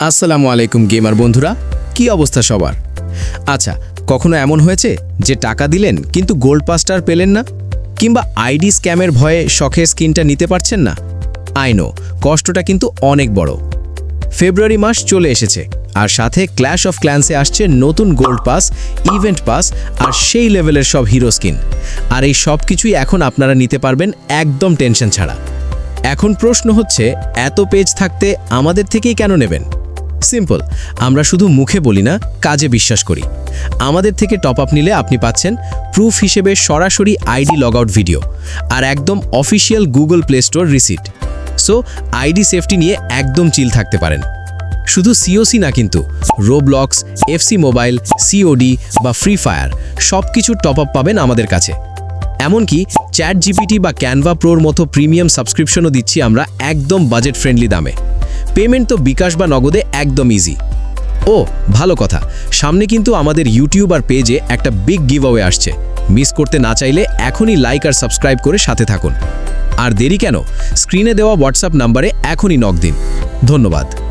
আসসালামু আলাইকুম গেমার বন্ধুরা, কি অবস্থা সবার? আচ্ছা কখনো এমন হয়েছে যে টাকা দিলেন কিন্তু গোল্ড পাস্টার পেলেন না? কিংবা আইডি স্ক্যামের ভয়ে শখের স্কিনটা নিতে পারছেন না? আইনো কষ্টটা কিন্তু অনেক বড়। ফেব্রুয়ারি মাস চলে এসেছে, আর সাথে ক্ল্যাশ অফ ক্ল্যান্সে আসছে নতুন গোল্ড পাস, ইভেন্ট পাস, আর সেই লেভেলের সব হিরো স্কিন। আর এই সব কিছুই এখন আপনারা নিতে পারবেন একদম টেনশন ছাড়া। এখন প্রশ্ন হচ্ছে, এত পেজ থাকতে আমাদের থেকেই কেন নেবেন? সিম্পল, আমরা শুধু মুখে বলি না, কাজে বিশ্বাস করি। আমাদের থেকে টপ আপ নিলে আপনি পাচ্ছেন প্রুফ হিসেবে সরাসরি আইডি লগ আউট ভিডিও আর একদম official Google Play Store receipt. So, ID safety নিয়ে একদম চিল থাকতে পারেন। শুধু সিওসি না কিন্তু রোবলক্স এফসি মোবাইল সিওডি বা ফ্রি ফায়ার সব কিছুর টপ আপ পাবেন আমাদের কাছে। এমনকি চ্যাট জিপিটি বা ক্যানভা প্রোর মতো প্রিমিয়াম সাবস্ক্রিপশনও দিচ্ছি আমরা একদম বাজেট ফ্রেন্ডলি দামে। পেমেন্ট তো বিকাশ বা নগদে একদম ইজি ও, ভালো কথা। সামনে কিন্তু আমাদের ইউটিউব আর পেজে একটা বিগ গিভ আসছে। মিস করতে না চাইলে এখনই লাইক আর সাবস্ক্রাইব করে সাথে থাকুন। আর দেরি কেন? স্ক্রিনে দেওয়া হোয়াটসঅ্যাপ নাম্বারে এখনই নক দিন। ধন্যবাদ।